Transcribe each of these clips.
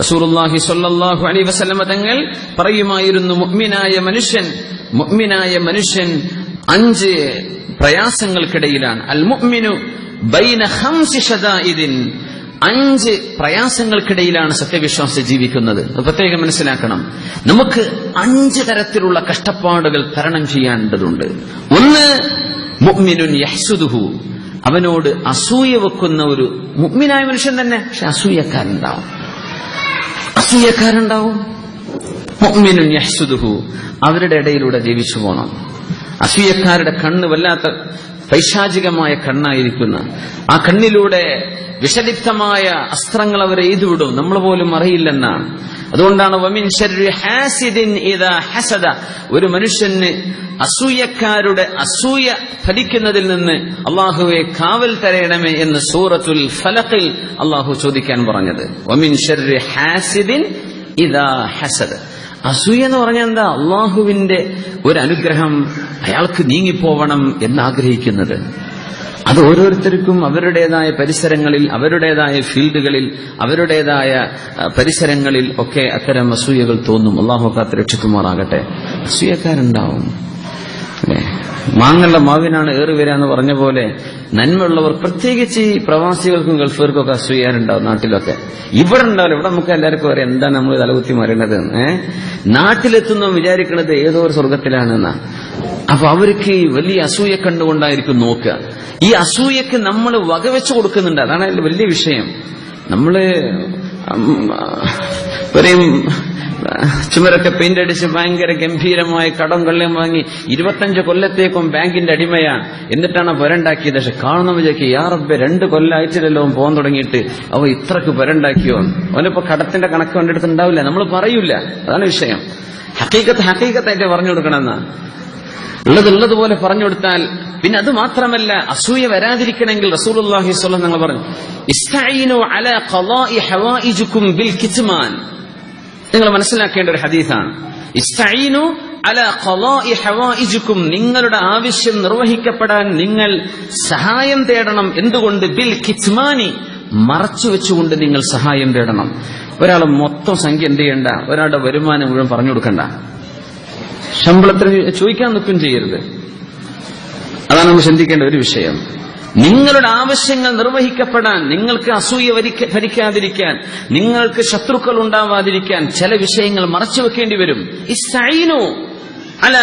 റസൂലുള്ളാഹി സ്വല്ലല്ലാഹു അലൈഹി വസല്ലമ തങ്ങൾ പറയുമായിരുന്നു മുഅ്മിനായ മനുഷ്യൻ മുഅ്മിനായ മനുഷ്യൻ അഞ്ച് പ്രയാസങ്ങൾക്കിടയിലാണ്. അൽ മുഅ്മിനു ബൈന ഖംസി ഷദായിദിൻ അഞ്ച് പ്രയാസങ്ങൾക്കിടയിലാണ് സത്യവിശ്വാസി ജീവിക്കുന്നത്. പ്രത്യേകം മനസ്സിലാക്കണം. നമുക്ക് അഞ്ച് തരത്തിലുള്ള കഷ്ടപ്പാടുകൾ തരണം ചെയ്യേണ്ടതുണ്ട്. ഒന്ന് മുഅ്മിനുൻ യഹ്സുദുഹു. അവനോട് അസൂയ വെക്കുന്ന ഒരു മുഅ്മിനായ മനുഷ്യൻ തന്നെ. പക്ഷെ അസൂയക്കാരുണ്ടാവും അസൂയക്കാരുണ്ടാവും. മുഅ്മിനുൻ യഹ്സുദുഹു. അവരുടെ ഇടയിലൂടെ ജീവിച്ചു പോകണം അസൂയക്കാരുടെ കണ്ണ് വല്ലാത്ത പൈശാചികമായ കണ്ണായിരിക്കുന്ന ആ കണ്ണിലൂടെ വിഷലിപ്തമായ അസ്ത്രങ്ങൾ അവർ എഴുതിവിടും നമ്മൾ പോലും അറിയില്ലെന്നാണ് അതുകൊണ്ടാണ് വമിൻ ഹാസിദിൻ ഹസദ. ഒരു മനുഷ്യന് അസൂയക്കാരുടെ അസൂയ ഫലിക്കുന്നതിൽ നിന്ന് അള്ളാഹുവെ കാവൽ തരയണമേ എന്ന് സൂറത്തുൽ ഫലത്തിൽ അള്ളാഹു ചോദിക്കാൻ പറഞ്ഞത്. വമിൻ ഹാസിദിൻ ഇതാ ഹസദ്. അസൂയ എന്ന് പറഞ്ഞാൽ എന്താ? അള്ളാഹുവിന്റെ ഒരു അനുഗ്രഹം അയാൾക്ക് നീങ്ങിപ്പോവണം എന്നാഗ്രഹിക്കുന്നത്. അത് ഓരോരുത്തർക്കും അവരുടേതായ പരിസരങ്ങളിൽ അവരുടേതായ ഫീൽഡുകളിൽ അവരുടേതായ പരിസരങ്ങളിൽ ഒക്കെ അത്തരം അസൂയകൾ തോന്നും. അള്ളാഹു കാത്ത് രക്ഷിക്കുമാറാകട്ടെ. അസൂയക്കാരുണ്ടാവും. അല്ലേ? മാങ്ങള്ള മാവിനാണ് ഏറി വരിക എന്ന് പറഞ്ഞ പോലെ നന്മയുള്ളവർ പ്രത്യേകിച്ച് ഈ പ്രവാസികൾക്കും ഗൾഫുകാർക്കും ഒക്കെ അസൂയാറുണ്ടാവും നാട്ടിലൊക്കെ ഇവിടെ ഉണ്ടാവില്ല ഇവിടെ നമുക്ക് എല്ലാവർക്കും അറിയാം എന്താണ് നമ്മൾ തലകുത്തി മറിയണത് ഏഹ് നാട്ടിലെത്തുന്ന വിചാരിക്കുന്നത് ഏതോ ഒരു സ്വർഗത്തിലാണെന്നാ അപ്പൊ അവർക്ക് വലിയ അസൂയ കണ്ടുകൊണ്ടായിരിക്കും നോക്കുക ഈ അസൂയക്ക് നമ്മൾ വകവെച്ച് കൊടുക്കുന്നുണ്ട് അതാണ് വലിയ വിഷയം നമ്മൾ പറയും ചുമരൊക്കെ പെയിന്റ് അടിച്ച് ഭയങ്കര ഗംഭീരമായി കടം കള്ളം വാങ്ങി ഇരുപത്തഞ്ച് കൊല്ലത്തേക്കും ബാങ്കിന്റെ അടിമയാണ്. എന്നിട്ടാണ് പുരണ്ടാക്കിയത് പക്ഷെ കാണുന്ന വിചാരിക്കും യാ റബ്ബെ രണ്ട് കൊല്ലമായിട്ടില്ലല്ലോ അവൻ പോകാൻ തുടങ്ങിയിട്ട്. അവ ഇത്രക്ക് പുരണ്ടാക്കിയോ അവനിപ്പോ കടത്തിന്റെ കണക്ക് കണ്ടെടുത്ത് ഉണ്ടാവില്ല. നമ്മൾ പറയൂല. അതാണ് വിഷയം. ഹക്കീക്കത്ത് ഹക്കീക്കത്തായിട്ട് പറഞ്ഞു കൊടുക്കണമെന്നാ. ഉള്ളത് ഉള്ളതുപോലെ പറഞ്ഞു കൊടുത്താൽ പിന്നെ അത് മാത്രമല്ല അസൂയ വരാതിരിക്കണമെങ്കിൽ റസൂലുള്ളാഹി സ്വല്ലം നിങ്ങൾ പറഞ്ഞു ഇസ്തഈനു അലാ ബിൽ കിത്മാൻ. നിങ്ങൾ മനസ്സിലാക്കേണ്ട ഒരു ഹദീസാണ്. ഇസ്തഈനു അല ഹവായിജുക്കും നിങ്ങളുടെ ആവശ്യം നിർവഹിക്കപ്പെടാൻ നിങ്ങൾ സഹായം തേടണം. എന്തുകൊണ്ട്? ബിൽ കിത്മാനി മറച്ചു വെച്ചുകൊണ്ട് നിങ്ങൾ സഹായം തേടണം. ഒരാൾ മൊത്തം സംഖ്യ എന്ത് ചെയ്യണ്ട? ഒരാളുടെ വരുമാനം മുഴുവൻ പറഞ്ഞു കൊടുക്കണ്ട. ശമ്പളത്തിന് ചോദിക്കാൻ നിൽക്കും ചെയ്യരുത്. അതാണ് നമ്മൾ ചിന്തിക്കേണ്ട ഒരു വിഷയം. നിങ്ങളുടെ ആവശ്യങ്ങൾ നിർവഹിക്കപ്പെടാൻ നിങ്ങൾക്ക് അസൂയ ഭരിക്കാതിരിക്കാൻ നിങ്ങൾക്ക് ശത്രുക്കൾ ഉണ്ടാവാതിരിക്കാൻ ചില വിഷയങ്ങൾ മറച്ചു വെക്കേണ്ടി വരും. ഇസ്തഈനു അല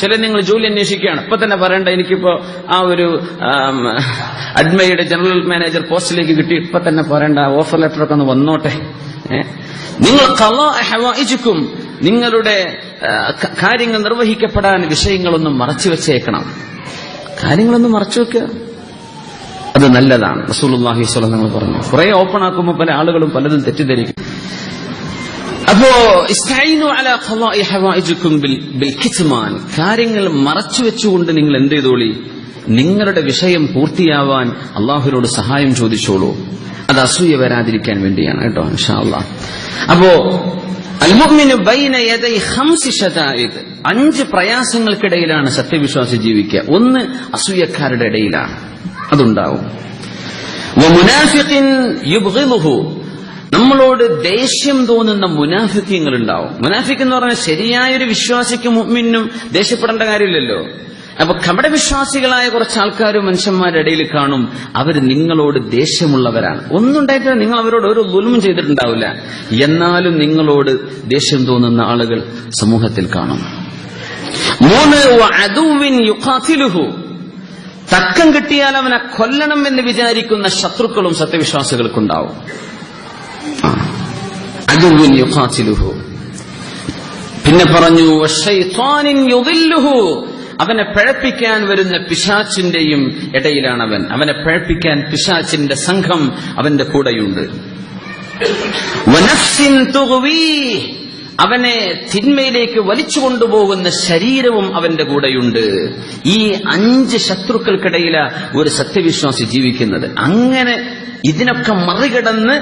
ചില നിങ്ങൾ ജോലി അന്വേഷിക്കുകയാണ്. ഇപ്പൊ തന്നെ പറയണ്ട എനിക്കിപ്പോ ആ ഒരു അഡ്മയുടെ ജനറൽ മാനേജർ പോസ്റ്റിലേക്ക് കിട്ടി. ഇപ്പൊ തന്നെ പറയണ്ട ഓഫർ ലെറ്റർ ഒക്കെ ഒന്ന് വന്നോട്ടെ? നിങ്ങൾ കവാഹിക്കും നിങ്ങളുടെ കാര്യങ്ങൾ നിർവഹിക്കപ്പെടാൻ വിഷയങ്ങളൊന്നും മറച്ചു വെച്ചേക്കണം. കാര്യങ്ങളൊന്നും മറച്ചു വെക്കുക. അത് നല്ലതാണ്. റസൂലുള്ളാഹി സ്വല്ലല്ലാഹു അലൈഹി പറഞ്ഞു. കുറെ ഓപ്പൺ ആക്കുമ്പോൾ പല ആളുകളും പലതും തെറ്റിദ്ധരിക്കും. അപ്പോ കാര്യങ്ങൾ മറച്ചു വെച്ചുകൊണ്ട് നിങ്ങൾ എന്ത് ചെയ്തോളി? നിങ്ങളുടെ വിഷയം പൂർത്തിയാവാൻ അള്ളാഹുവിനോട് സഹായം ചോദിച്ചോളൂ. അത് അസൂയ വരാതിരിക്കാൻ വേണ്ടിയാണ് കേട്ടോ ഇൻഷാ അപ്പോ അൽമുഅ്മിനു ബൈന യദൈ ഹംസി ശതായത് അഞ്ച് പ്രയാസങ്ങൾക്കിടയിലാണ് സത്യവിശ്വാസി ജീവിക്കുക. ഒന്ന് അസൂയക്കാരുടെ ഇടയിലാണ്. അതുണ്ടാവും. നമ്മളോട് ദേഷ്യം തോന്നുന്ന മുനാഫിക്കങ്ങൾ ഉണ്ടാവും മുനാഫിക് എന്ന് പറഞ്ഞാൽ ശരിയായൊരു വിശ്വാസിക്ക് മുഗ്മിനും ദേഷ്യപ്പെടേണ്ട കാര്യമില്ലല്ലോ. അപ്പൊ കപട വിശ്വാസികളായ കുറച്ച് ആൾക്കാരും മനുഷ്യന്മാരുടെ ഇടയിൽ കാണും. അവർ നിങ്ങളോട് ദേഷ്യമുള്ളവരാണ്. ഒന്നും ഉണ്ടായിട്ടില്ല. നിങ്ങൾ അവരോട് ഒരു ദുൽമും ചെയ്തിട്ടുണ്ടാവില്ല. എന്നാലും നിങ്ങളോട് ദേഷ്യം തോന്നുന്ന ആളുകൾ സമൂഹത്തിൽ കാണും. മൂന്ന് തക്കം കിട്ടിയാൽ അവനെ കൊല്ലണം എന്ന് വിചാരിക്കുന്ന ശത്രുക്കളും സത്യവിശ്വാസികൾക്കുണ്ടാവും. അദുവിൻ യുഖാതിലുഹു പിന്നെ പറഞ്ഞു അവനെ പഴപ്പിക്കാൻ വരുന്ന പിശാച്ചിന്റെയും ഇടയിലാണ് അവൻ അവനെ പഴപ്പിക്കാൻ പിശാച്ചിന്റെ സംഘം അവന്റെ കൂടെയുണ്ട്. അവനെ തിന്മയിലേക്ക് വലിച്ചു കൊണ്ടുപോകുന്ന ശരീരവും അവന്റെ കൂടെയുണ്ട്. ഈ അഞ്ച് ശത്രുക്കൾക്കിടയില ഒരു സത്യവിശ്വാസി ജീവിക്കുന്നത്. അങ്ങനെ ഇതിനൊക്കെ മറികടന്ന്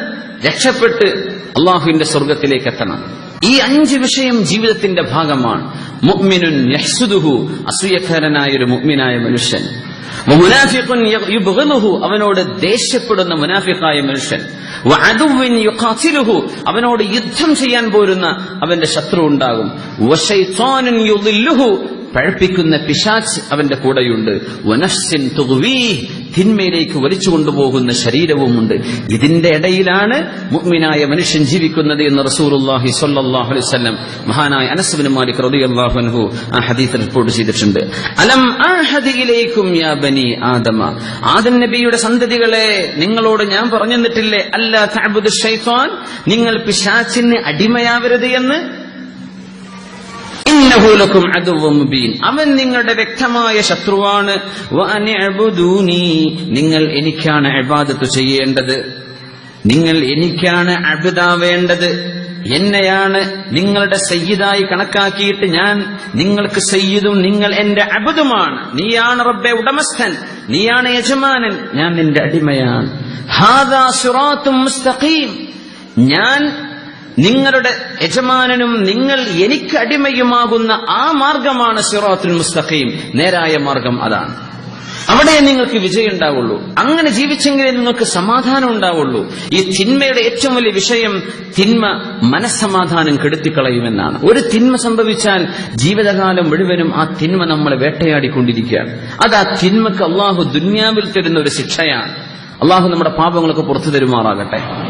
രക്ഷപ്പെട്ട് അള്ളാഹുവിന്റെ സ്വർഗത്തിലേക്ക് എത്തണം. ഈ അഞ്ച് വിഷയം ജീവിതത്തിന്റെ ഭാഗമാണ്. മുഅ്മിനുൻ യഹ്സുദുഹു അസൂയക്കാരനായ ഒരു മുഅ്മിനായ മനുഷ്യൻ. അവനോട് ദേഷ്യപ്പെടുന്ന മുനാഫിഖായ മനുഷ്യൻ. യുഖാതിലുഹു അവനോട് യുദ്ധം ചെയ്യാൻ പോരുന്ന അവന്റെ ശത്രു ഉണ്ടാകും. പഴപ്പിക്കുന്ന പിശാച്ച് അവന്റെ കൂടെയുണ്ട്. വനഫ്സിൻ തിന്മയിലേക്ക് വലിച്ചു കൊണ്ടുപോകുന്ന ശരീരവുമുണ്ട്. ഇതിന്റെ ഇടയിലാണ് മുഗ്മിനായ മനുഷ്യൻ ജീവിക്കുന്നത് എന്ന് അലൈഹി വസല്ലം മഹാനായ അനസ് ബിൻ മാലിക് അൻഹു ആ ഹദീസ് റിപ്പോർട്ട് ചെയ്തിട്ടുണ്ട്. അലം ആഹദി ഇലൈക്കും യാ ബനി ആദമ. ആദം നബിയുടെ സന്തതികളെ നിങ്ങളോട് ഞാൻ പറഞ്ഞു തന്നിട്ടില്ലേ അല്ലാ തഅബുദു ശൈത്താൻ നിങ്ങൾ പിശാച്ചിന് അടിമയാവരുത് എന്ന് ഇന്നഹൂലക്കും അദുവ്വും മുബീൻ. അവൻ നിങ്ങളുടെ വ്യക്തമായ ശത്രുവാണ്. നിങ്ങൾ എനിക്കാണ് ഇബാദത്ത് ചെയ്യേണ്ടത്. നിങ്ങൾ എനിക്കാണ് അബിതാവേണ്ടത് എന്നെയാണ് നിങ്ങളുടെ സയ്യിദായി കണക്കാക്കിയിട്ട് ഞാൻ നിങ്ങൾക്ക് സയ്യിദും നിങ്ങൾ എന്റെ അബുദുമാണ്. നീയാണ് റബ്ബെ ഉടമസ്ഥൻ. നീയാണ് യജമാനൻ. ഞാൻ നിന്റെ അടിമയാണ്. ഹാദാ സുറാത്തും മുസ്തഖീം. ഞാൻ നിങ്ങളുടെ യജമാനനും നിങ്ങൾ എനിക്ക് അടിമയുമാകുന്ന ആ മാർഗമാണ് സിറാത്തുൽ മുസ്തഖീം. നേരായ മാർഗം അതാണ്. അവിടെ നിങ്ങൾക്ക് വിജയം ഉണ്ടാവുള്ളൂ അങ്ങനെ ജീവിച്ചെങ്കിലേ നിങ്ങൾക്ക് സമാധാനം ഉണ്ടാവുള്ളൂ. ഈ തിന്മയുടെ ഏറ്റവും വലിയ വിഷയം തിന്മ മനസ്സമാധാനം കെടുത്തിക്കളയുമെന്നാണ്. ഒരു തിന്മ സംഭവിച്ചാൽ ജീവിതകാലം മുഴുവനും ആ തിന്മ നമ്മളെ വേട്ടയാടിക്കൊണ്ടിരിക്കുകയാണ്. അത് ആ തിന്മക്ക് അള്ളാഹു ദുന്യാവിൽ തരുന്ന ഒരു ശിക്ഷയാണ്. അള്ളാഹു നമ്മുടെ പാപങ്ങളൊക്കെ പുറത്തു തരുമാറാകട്ടെ.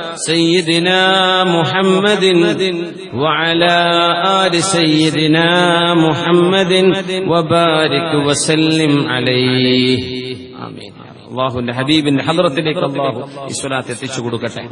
سيدنا محمد وعلى آل سيدنا محمد وبارك وسلم عليه ആമീൻ അള്ളാഹുവിന്റെ ഹബീബിന്റെ ഹദ്റത്തിലേക്ക് അള്ളാഹു ഈ സ്വലാത്ത് എത്തിച്ചു കൊടുക്കട്ടെ